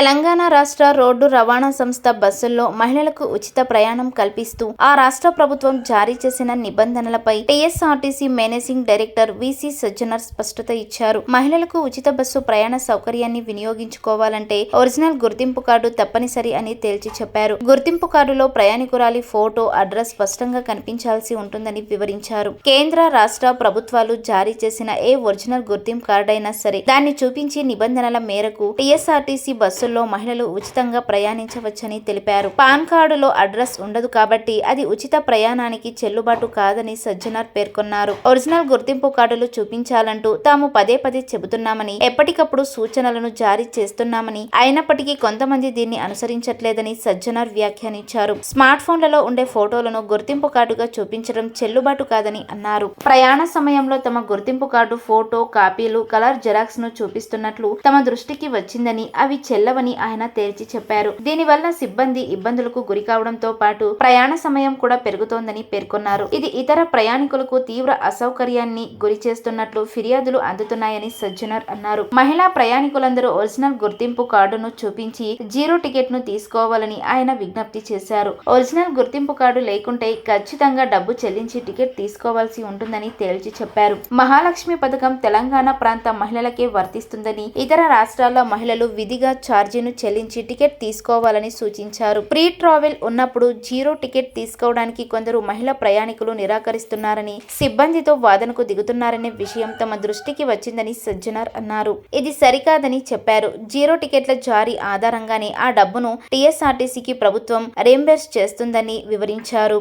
తెలంగాణ రాష్ట్ర రోడ్డు రవాణా సంస్థ బస్సుల్లో మహిళలకు ఉచిత ప్రయాణం కల్పిస్తూ ఆ రాష్ట్ర ప్రభుత్వం జారీ చేసిన నిబంధనలపై TSRTC managing director VC Sajjanar స్పష్టత ఇచ్చారు. మహిళలకు ఉచిత బస్సు ప్రయాణ సౌకర్యాన్ని వినియోగించుకోవాలంటే ఒరిజినల్ గుర్తింపు కార్డు తప్పనిసరి అని తేల్చి చెప్పారు. గుర్తింపు కార్డులో ప్రయాణికురాలి ఫోటో అడ్రస్ స్పష్టంగా కనిపించాల్సి ఉంటుందని వివరించారు. కేంద్ర రాష్ట్ర ప్రభుత్వాలు జారీ చేసిన ఏ ఒరిజినల్ గుర్తింపు కార్డైనా సరే దాన్ని చూపించి నిబంధనల మేరకు టీఎస్ఆర్టీసీ బస్సుల్లో మహిళలు ఉచితంగా ప్రయాణించవచ్చని తెలిపారు. పాన్ కార్డులో అడ్రస్ ఉండదు కాబట్టి అది ఉచిత ప్రయాణానికి చెల్లుబాటు కాదని సజ్జనార్ పేర్కొన్నారు. ఒరిజినల్ గుర్తింపు కార్డులు చూపించాలంటూ తాము పదే పదే చెబుతున్నామని ఎప్పటికప్పుడు సూచనలను జారీ చేస్తున్నామని అయినప్పటికీ కొంతమంది దీన్ని అనుసరించట్లేదని సజ్జనార్ వ్యాఖ్యానించారు. స్మార్ట్ ఫోన్లలో ఉండే ఫోటోలను గుర్తింపు కార్డుగా చూపించడం చెల్లుబాటు కాదని అన్నారు. ప్రయాణ సమయంలో తమ గుర్తింపు కార్డు ఫోటో కాపీలు కలర్ జెరాక్స్ను చూపిస్తున్నట్లు తమ దృష్టికి వచ్చిందని అవి చెల్లవని ఆయన తేల్చి చెప్పారు. దీనివల్ల సిబ్బంది ఇబ్బందులకు గురి కావడంతో పాటు ప్రయాణ సమయం కూడా పెరుగుతోందని పేర్కొన్నారు. ఇది ఇతర ప్రయాణికులకు తీవ్ర అసౌకర్యాన్ని గురి చేస్తున్నట్లు ఫిర్యాదులు అందుతున్నాయని సజ్జనర్ అన్నారు. మహిళా ప్రయాణికులందరూ ఒరిజినల్ గుర్తింపు కార్డును చూపించి జీరో టికెట్ను తీసుకోవాలని ఆయన విజ్ఞప్తి చేశారు. ఒరిజినల్ గుర్తింపు కార్డు లేకుంటే ఖచ్చితంగా డబ్బు చెల్లించి టికెట్ తీసుకోవాల్సి ఉంటుందని తేల్చి చెప్పారు. మహాలక్ష్మి పథకం తెలంగాణ ప్రాంత మహిళలకే వర్తిస్తుందని ఇతర రాష్ట్రాల్లో మహిళలు విధిగా ఛార్జీను చెల్లించి టికెట్ తీసుకోవాలని సూచించారు. ప్రీ ట్రావెల్ ఉన్నప్పుడు జీరో టికెట్ తీసుకోవడానికి కొందరు మహిళా ప్రయాణికులు నిరాకరిస్తున్నారని సిబ్బందితో వాదనకు దిగుతున్నారనే విషయం తమ దృష్టికి వచ్చిందని సజ్జనార్ అన్నారు. ఇది సరికాదని చెప్పారు. జీరో టికెట్ల జారీ ఆధారంగానే ఆ డబ్బును టీఎస్ఆర్టీసీకి ప్రభుత్వం రీంబర్స్ చేస్తుందని వివరించారు.